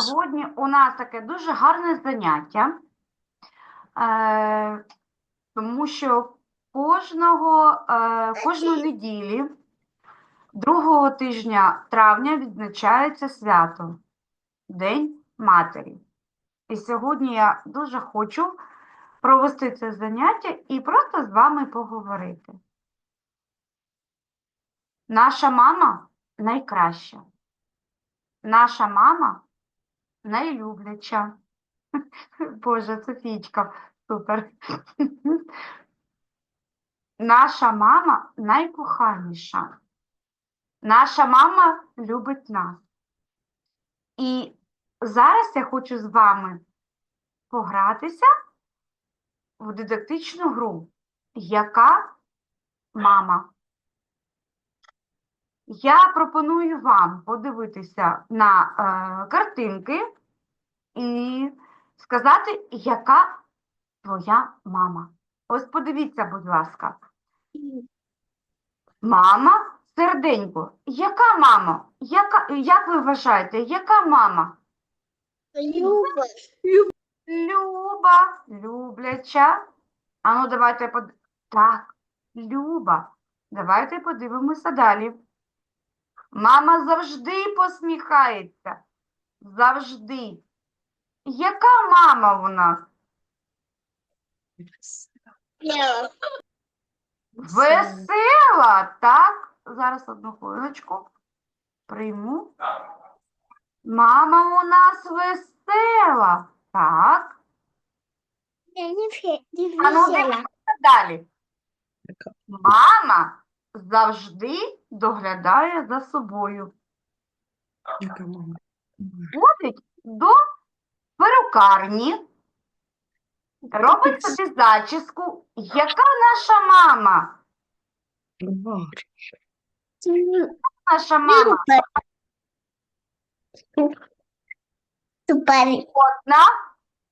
Сьогодні у нас таке дуже гарне заняття, е, тому що кожного, е, кожної неділі, другого тижня травня відзначається свято День Матері. І сьогодні я дуже хочу провести це заняття і просто з вами поговорити. Наша мама найкраща. Наша мама найлюбляча. Боже, Софійчка, супер. Наша мама найкоханіша. Наша мама любить нас. І зараз я хочу з вами погратися в дидактичну гру. Яка мама? Я пропоную вам подивитися на е, картинки і сказати, яка твоя мама. Ось подивіться, будь ласка. Мама, серденько. Яка мама? Яка, як ви вважаєте, яка мама? Люба. Люба, любляча. Ану, давайте под... Так, Люба. Давайте подивимося далі. Мама завжди посміхається. Завжди. Яка мама у нас? Весела, так? Зараз одну хвилиночку. Прийму. Мама у нас весела. Так. Не не А ну, весела. дивіться далі. Мама завжди доглядає за собою. Ходить до перукарні, робить собі зачіску. Яка наша мама? Наша мама одна,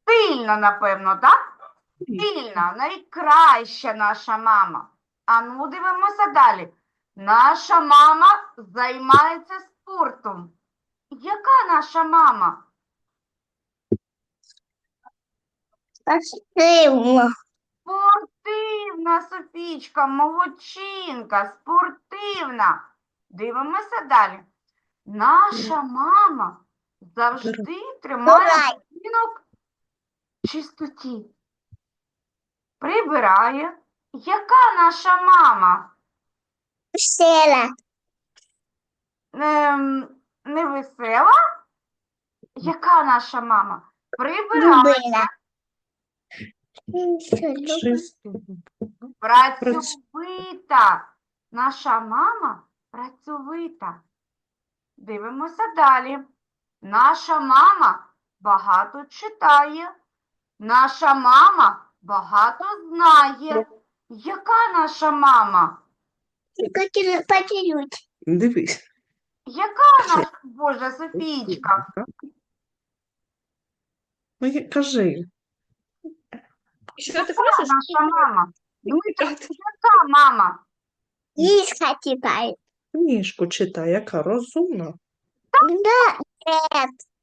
сильна, напевно, так? Сильна, найкраща наша мама. А ну, дивимося далі. Наша мама займається спортом. Яка наша мама? Спасибо. Спортивна, Софічка, молодчинка, спортивна. Дивимося далі. Наша мама завжди тримає будинок в чистоті. Прибирає. Яка наша мама? Весела. Ем, не весела? Яка наша мама? Прибирає, Любила. Працьовита. Наша мама працьовита. Дивимося далі. Наша мама багато читає. Наша мама багато знає. Яка наша мама? Потерють. Дивись. Яка наша Боже Софійчка? Ну, я- кажи. Що ти Яка просиш? наша мама? Дмитро, яка мама? Лиска читает. Книжку читай, яка розумна. Да.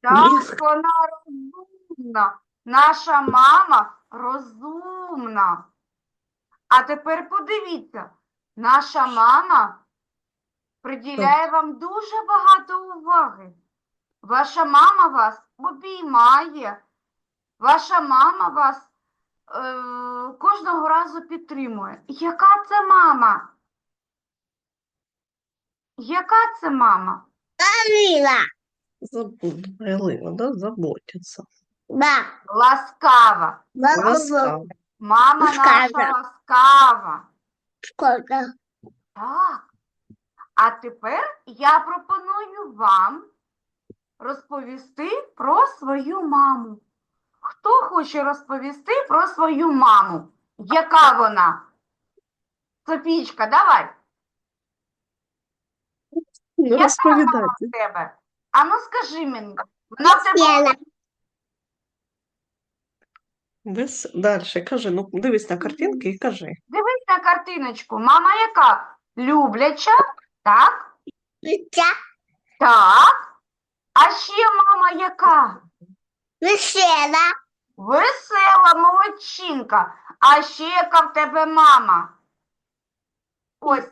Так, вона розумна. Наша мама розумна. А тепер подивіться, наша мама приділяє вам дуже багато уваги. Ваша мама вас обіймає, ваша мама вас е, кожного разу підтримує. Яка це мама? Яка це мама? Лила. Забудила, да? Заботиться. Да. Ласкава. Ласкава. Мама наша Ласкава. ласкава. Так. А тепер я пропоную вам розповісти про свою маму. Хто хоче розповісти про свою маму? Яка вона? Софічка, давай. Ну, Яка розповідайте. в тебе? Ану скажи мені. Вона в тебе Весела. Вес... Далі, кажи, ну дивись на картинки і кажи. дивись на картиночку. Мама яка? Любляча, так? Лиса. Так. А ще мама яка? Весела. Весела молодчинка. А ще яка в тебе мама? Ось,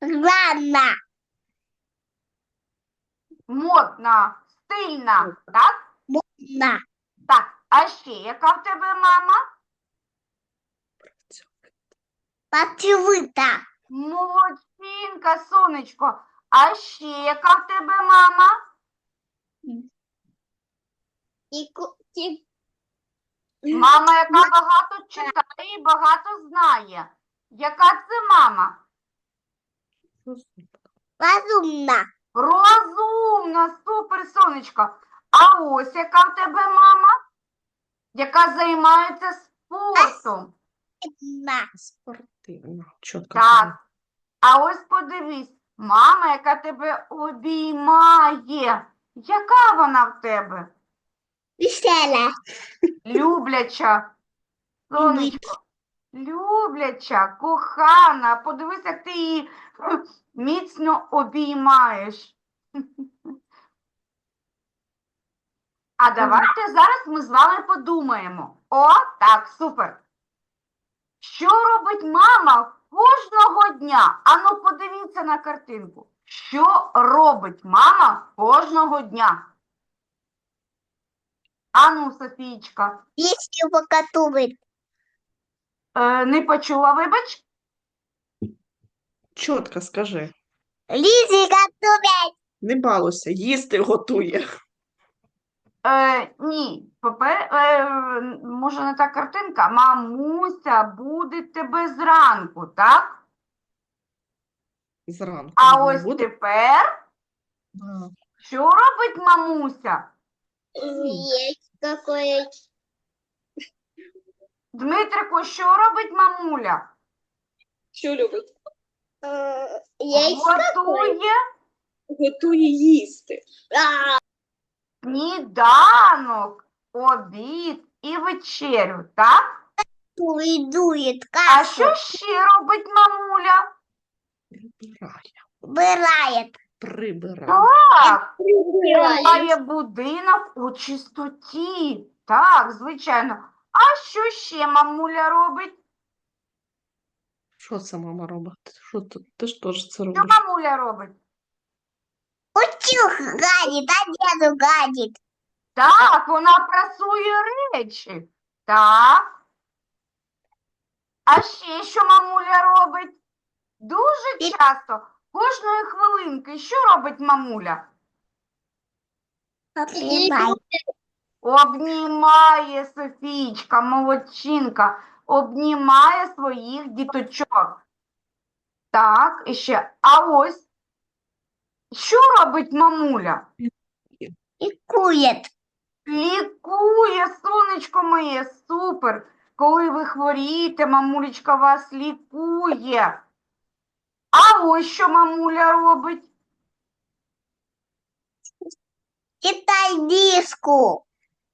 Рано. модна, стильна, так? На. Так, а ще яка в тебе мама? Поцелуйта. Молодчинка, сонечко. А ще яка в тебе мама? І ку- Мама, яка багато читає і багато знає. Яка це мама? розумна. Розумна, супер, сонечко. А ось яка в тебе мама? Яка займається спортом. На. Спортивно. Чітко. Так. А ось подивись, мама, яка тебе обіймає. Яка вона в тебе? Весела. Любляча. Сонечко. Любляча, кохана. Подивись, як ти її міцно обіймаєш. А давайте зараз ми з вами подумаємо. О, так, супер. Що робить мама кожного дня? Ану, подивіться на картинку. Що робить мама кожного дня? Ану, Софійчка, Если покатывает. е, не почула, вибач? Чітко скажи. Лизы готовят. Не балуйся, їсти готує. Е, ні, попе, е, може не та картинка. Мамуся буде тебе зранку, так? Зранку. А ось буде. тепер Да. що робить мамуся? Есть какое Дмитрику, що робить мамуля? Що любить? Есть Готує Готує їсти. Сніданок, обід і вечерю, так? Дует А що ще робить мамуля? Прибирає. Бирает. Прибирає. Так, Прибирає. будинок у чистоті. Так, звичайно. А що ще мамуля робить? Що це мама робить? Що ти, ти ж теж це Що робиш? мамуля робить? Утюг гадит, одежду гадит. Так, вона прасує речі. Так. А ще що мамуля робить? Дуже І- часто, кожної хвилинки, що робить мамуля? Обнимай. Обнімає Софійчка, молодчинка, обнімає своїх діточок. Так, і ще. А ось, що робить мамуля? Кует. Лікує, сонечко моє, супер. Коли ви хворієте, мамулечка вас лікує. А ось що мамуля робить? Читай диску.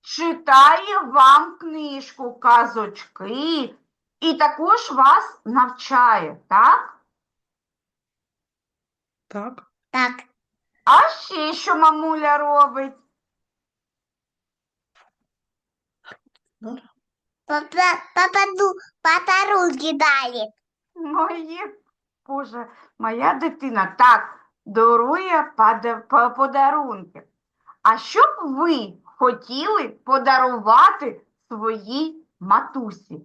Читає вам книжку, казочки і також вас навчає, так? Так? Так. А ще що мамуля робить? Папа, попаду, по дали. Моє, Боже, моя дитина так дарує пода- по- подарунки. А що б ви хотіли подарувати своїй матусі?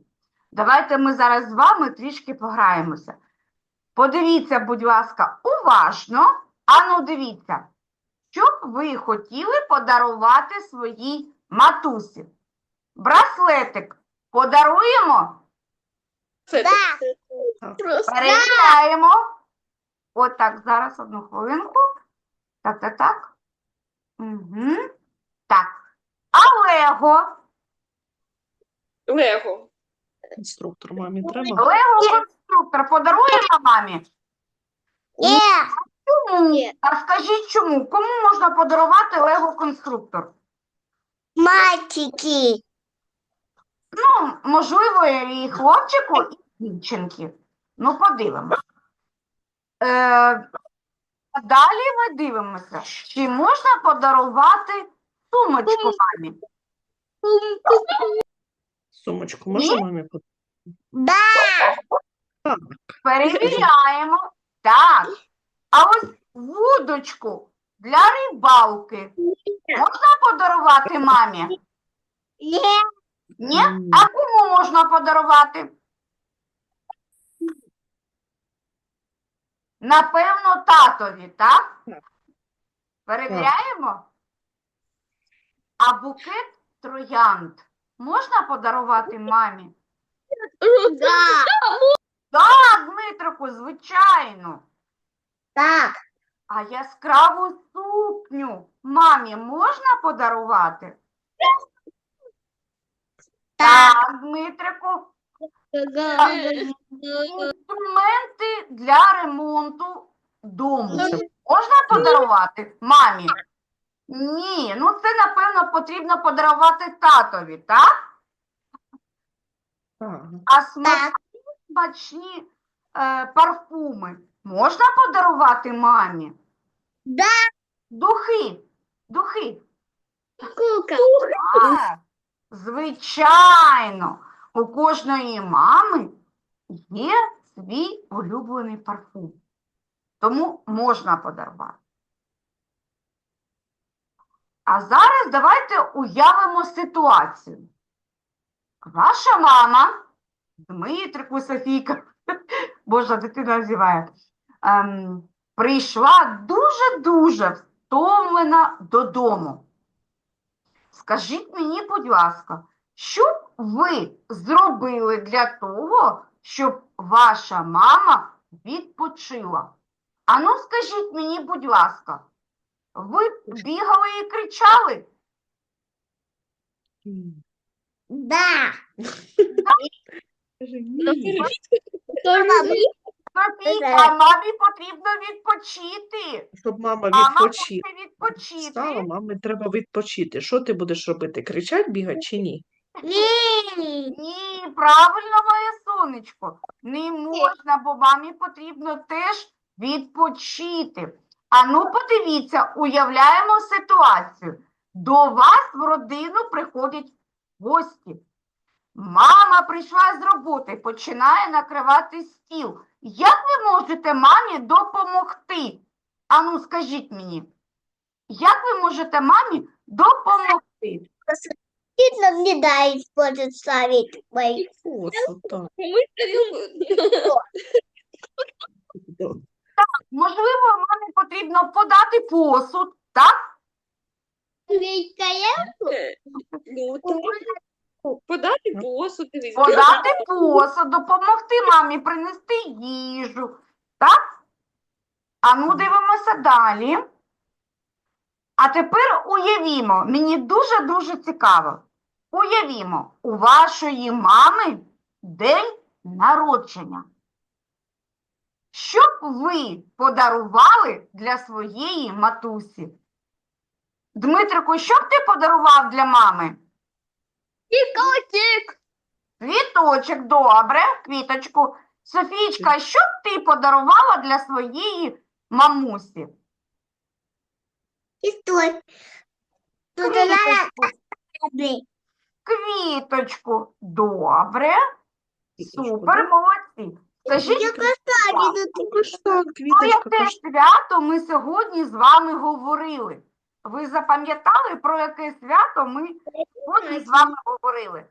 Давайте ми зараз з вами трішки пограємося. Подивіться, будь ласка, уважно. Ану, дивіться, що б ви хотіли подарувати своїй матусі? Браслетик подаруємо? Да. Так. Перевіряємо. От так, зараз одну хвилинку. Так, так, так. Угу. Так. А Лего? Лего. Інструктор мамі треба? Лего конструктор подаруємо мамі? Э, Чому? Ні. А скажіть чому? Кому можна подарувати Лего конструктор? мальчики. Ну, можливо, і хлопчику, і дівчинки. Ну, подивимось. Е, далі ми дивимося, чи можна подарувати сумочку мамі. Сумочку можна мамі подарувати? Да. Перевіряємо. Так. А ось вудочку для рибалки можна подарувати мамі? Ні? Ні. А кому можна подарувати? Напевно, татові, так? Перевіряємо? А букет троянд можна подарувати мамі? Да. Так, Дмитрику, звичайно. Так. А яскраву сукню мамі можна подарувати? Так. Так, Дмитрику. Інструменти для ремонту дому. Можна подарувати мамі? Ні, ну це, напевно, потрібно подарувати татові, так? Так. А смачні, смачні е, парфуми можна подарувати мамі? Да. Духи, духи. Кука. Так, звичайно, у кожної мами є свій улюблений парфум. Тому можна подарувати. А зараз давайте уявимо ситуацію. Ваша мама, Дмитрику Софійка, Божа дитина називає, ем, прийшла дуже-дуже втомлена додому. Скажіть мені, будь ласка, що б ви зробили для того, щоб ваша мама відпочила? Ану, скажіть мені, будь ласка, ви бігали і кричали? М. Да. Софійка, мамі потрібно відпочити. Щоб мама Мама відпочила. хоче відпочити. Стала, мамі треба відпочити. Що ти будеш робити? Кричать, бігати чи ні? Ні. Ні, правильно, моє сонечко. Не можна, бо мамі потрібно теж відпочити. А ну, подивіться, уявляємо ситуацію. До вас в родину приходять гості. Мама прийшла з роботи, починає накривати стіл. Як ви можете мамі допомогти? Ану, скажіть мені, як ви можете мамі допомогти? Нам не дай будет ставить мои. Так. Можливо, мамі потрібно подати посуд, так? Ну, так. Подати посуд, дивись. Подати посуд, допомогти мамі принести їжу, так? А ну дивимося далі. А тепер уявімо, мені дуже-дуже цікаво. Уявімо, у вашої мами день народження. Що б ви подарували для своєї матусі? Дмитрику, що б ти подарував для мами? Квіточок, добре, квіточку. Софійчка, що б ти подарувала для своєї мамусі? И стой. Тут надо Квіточку, квіточку. Добре, супер, молодці. Скажіть, поставлю тут. Каштан, ну, квіточка, яке свято ми сьогодні з вами говорили? Ви запам'ятали, про яке свято ми сьогодні з вами говорили?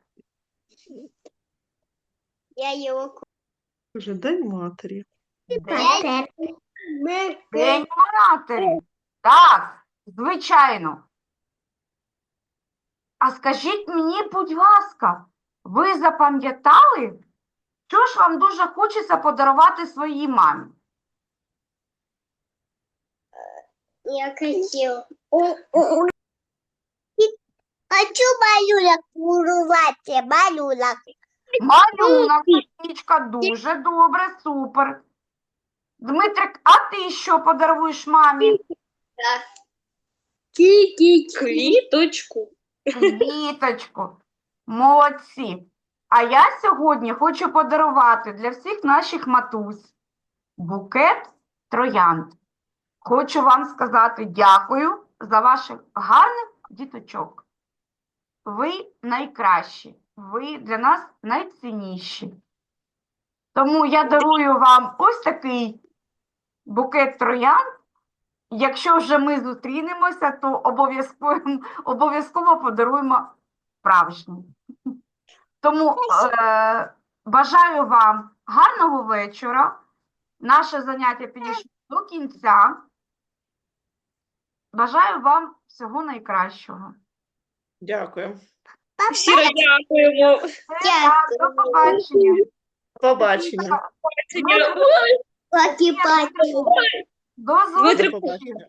Я его Каже, День матері. День День матері. Так, звичайно. А скажіть мені, будь ласка, ви запам'ятали, що ж вам дуже хочеться подарувати своїй мамі? Я хотел. Хочу малюнок урвать, малюнок. Малюнок, Софійчка, дуже добре, супер. Дмитрик, а ти що подаруєш мамі? Квіточку. Квіточку. Молодці. А я сьогодні хочу подарувати для всіх наших матусь букет троянд. хочу вам сказати дякую за ваших гарних діточок. Ви найкращі, ви для нас найцінніші. Тому я дарую вам ось такий букет троян. Якщо вже ми зустрінемося, то обов'язково, обов'язково подаруємо справжній. Тому е, бажаю вам гарного вечора. Наше заняття підійшло до кінця. Бажаю вам всього найкращого. Дякую. Щиро дякуємо. До побачення. Побачення. побачення. До зустрічі. До побачення.